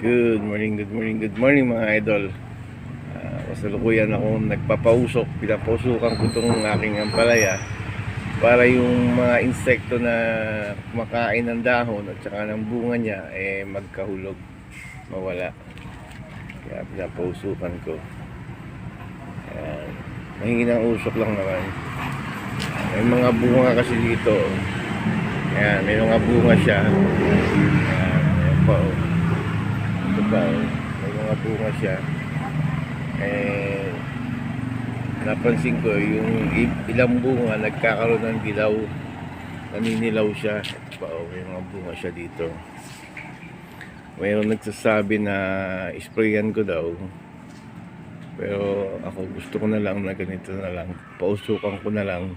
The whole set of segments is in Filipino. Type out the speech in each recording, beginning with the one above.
Good morning, good morning, good morning mga idol. Uh, kasalukuyan ako nagpapausok, pinapausukan ko itong aking ampalaya para yung mga insekto na kumakain ng dahon at saka ng bunga niya eh magkahulog, mawala. Kaya pinapausukan ko. Ayan. Mahingi ng usok lang naman. May mga bunga kasi dito. Ayan, may mga bunga siya. Ayan, ayan pa. Ito. May mga bunga siya. Eh, napansin ko yung ilang bunga nagkakaroon ng dilaw. Naninilaw siya. Ito pa oh, may mga bunga siya dito. Mayroon nagsasabi na sprayan ko daw. Pero ako gusto ko na lang na ganito na lang. Pausukan ko na lang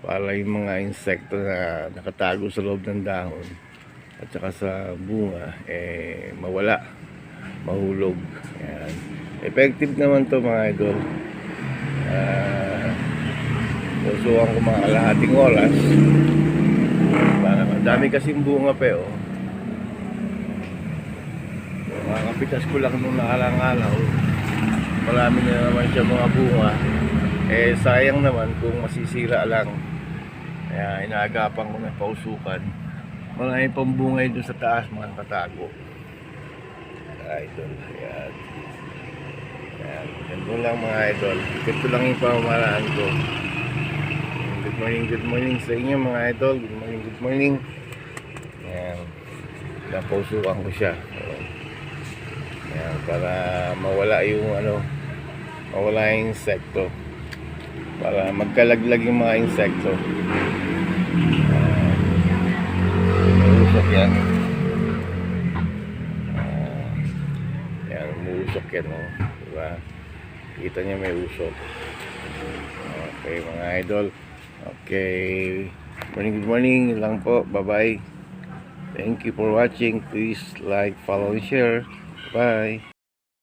para yung mga insekto na nakatago sa loob ng dahon at saka sa bunga eh mawala mahulog Ayan. effective naman to mga idol uh, pusukan ko mga kalahating oras para ang dami kasing bunga pa eh, oh. Makakapitas ko lang nung nakalang-alaw. Marami na naman siya mga bunga. Eh sayang naman kung masisira lang. Kaya inaagapan ko na pausukan. Marami pang bungay doon sa taas mga nakatago. Idol. Ayan. Ayan. Ganito lang mga idol. Ganito lang yung pamamaraan ko. Good morning, good morning sa inyo mga idol. Good morning, good morning. Ayan. Napausukan ko siya. Ayan, para mawala yung ano, mawala yung insekto. Para magkalaglag yung mga insekto. Ayan. Yan. Ah, Ayan, may usok yan. Oh. Diba? Kita niya may usok. Okay, mga idol. Okay. Morning, good morning. Lang po. Bye-bye. Thank you for watching. Please like, follow, and share. Bye.